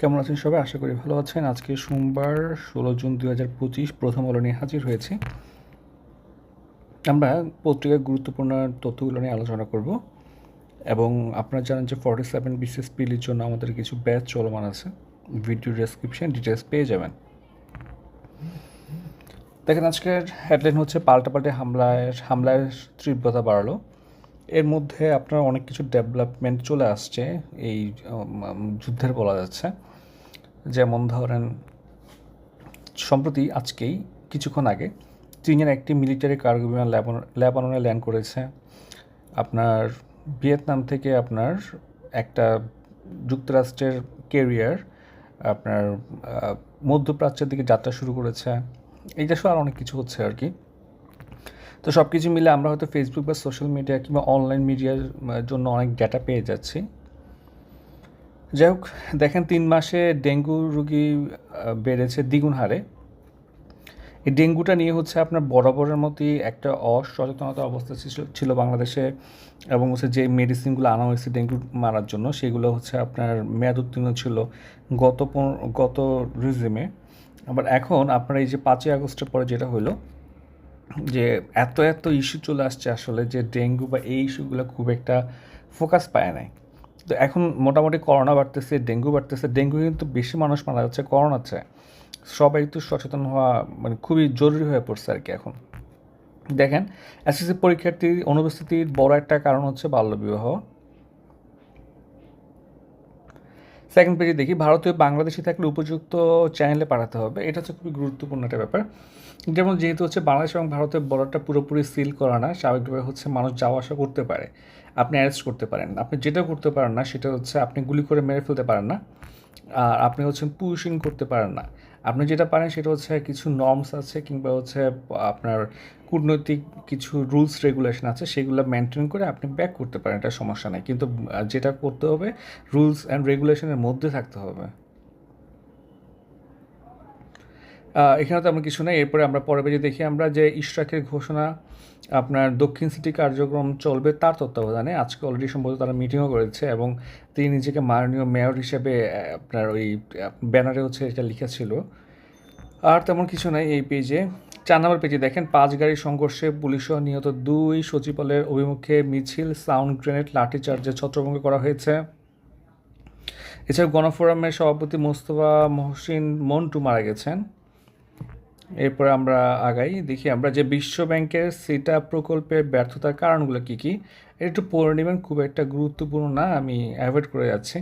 কেমন আছেন সবাই? আশা করি ভালো আছেন। আজকে সোমবার, ষোলো জুন দুই হাজার পঁচিশ প্রথম আলো নিয়ে হাজির হয়েছি। আমরা পত্রিকার গুরুত্বপূর্ণ তথ্যগুলো নিয়ে আলোচনা করব এবং আপনারা জানেন যে ফর্টি সেভেন বিসিএস পিলির জন্য আমাদের কিছু ব্যাচ চলমান আছে। ভিডিও ডেসক্রিপশন ডিটেলস পেয়ে যাবেন। দেখেন, আজকের হেডলাইন হচ্ছে পাল্টাপাল্টে হামলায় হামলার তীব্রতা বাড়ালো। এর মধ্যে আপনার অনেক কিছু ডেভেলপমেন্ট চলে আসছে, এই যুদ্ধের বলা যাচ্ছে। যেমন ধরেন, সম্প্রতি আজকেই, কিছুক্ষণ আগে, চীনের একটি মিলিটারি কার্গো বিমান লেবানন- ল্যান্ড করেছে। আপনার ভিয়েতনাম থেকে আপনার একটা যুক্তরাষ্ট্রের কেরিয়ার আপনার মধ্যপ্রাচ্যের দিকে যাত্রা শুরু করেছে। এইটা সহ আর অনেক কিছু হচ্ছে আর কি। তো সব কিছু মিলে আমরা হয়তো ফেসবুক বা সোশ্যাল মিডিয়া কিংবা অনলাইন মিডিয়ার জন্য অনেক ডেটা পেয়ে যাচ্ছি। যাই হোক দেখেন তিন মাসে ডেঙ্গু রোগী বেড়েছে দ্বিগুণ হারে। এই ডেঙ্গুটা নিয়ে হচ্ছে আপনার বরাবরের মতোই একটা অসচেতনতা অবস্থা ছিল বাংলাদেশে এবং হচ্ছে যে মেডিসিনগুলো আনা হয়েছে ডেঙ্গু মারার জন্য, সেগুলো হচ্ছে আপনার মেয়াদ উত্তীর্ণ ছিল গত গত রিজিমে আবার এখন আপনার এই যে পাঁচই আগস্টের পরে যেটা হলো যে এত এত ইস্যু চলে আসছে আসলে যে ডেঙ্গু বা এই ইস্যুগুলো খুব একটা ফোকাস পায় নাই। তো এখন মোটামুটি করোনা বাড়তেছে, ডেঙ্গু বাড়তেছে, ডেঙ্গু কিন্তু বেশি মানুষ মারা যাচ্ছে করোনা চায়। সবাই একটু সচেতন হওয়া মানে খুবই জরুরি হয়ে পড়ছে আর কি এখন। দেখেন এসএসসি পরীক্ষার্থীর অনুপস্থিতির বড় একটা কারণ হচ্ছে বাল্যবিবাহ। সেকেন্ড পেজে দেখি, ভারতীয় বাংলাদেশি থাকলে উপযুক্ত চ্যানেলে পাঠাতে হবে। এটা হচ্ছে খুবই গুরুত্বপূর্ণ একটা ব্যাপার। যেমন যেহেতু হচ্ছে বাংলাদেশ এবং ভারতের বর্ডারটা পুরোপুরি সিল করা না, স্বাভাবিকভাবে হচ্ছে মানুষ যাওয়া আসা করতে পারে। আপনি অ্যারেস্ট করতে পারেন। আপনি যেটা করতে পারেন না, সেটা হচ্ছে আপনি গুলি করে মেরে ফেলতে পারেন না। আর আপনি হচ্ছেন পুশিং করতে পারেন না। আপনি যেটা পারেন সেটা হচ্ছে কিছু নর্মস আছে কিংবা হচ্ছে আপনার কূটনৈতিক কিছু রুলস রেগুলেশন আছে, সেগুলো মেনটেন করে আপনি ব্যাক করতে পারেন, এটা সমস্যা নাই। কিন্তু যেটা করতে হবে রুলস অ্যান্ড রেগুলেশনের মধ্যে থাকতে হবে। এখানে তো আমরা কিছু নেই। এরপরে আমরা পরে পেজে দেখি আমরা যে ইশরাকের ঘোষণা, আপনার দক্ষিণ সিটি কার্যক্রম চলবে তার তত্ত্বাবধানে। আজকে অলরেডি সম্ভবত তারা মিটিংও করেছে এবং তিনি নিজেকে মাননীয় মেয়র হিসেবে আপনার ওই ব্যানারে হচ্ছে এটা লেখা ছিল। আর তেমন কিছু নাই এই পেজে চার নম্বর পেজে দেখেন, পাঁচ গাড়ি সংঘর্ষে পুলিশসহ নিহত দুই সচিবালয়ের অভিমুখে মিছিল সাউন্ড গ্রেনেড লাঠিচার্জে ছত্রভঙ্গ করা হয়েছে। এছাড়া গণফোরামের সভাপতি মোস্তফা মহসিন মন্টু মারা গেছেন। এরপরে আমরা আগাই, দেখি আমরা যে বিশ্ব ব্যাংকের সেটা প্রকল্পের ব্যর্থতার কারণগুলো কী কী। এটা একটু পড়ে নেবেন খুব একটা গুরুত্বপূর্ণ না, আমি অ্যাভয়েড করে যাচ্ছি।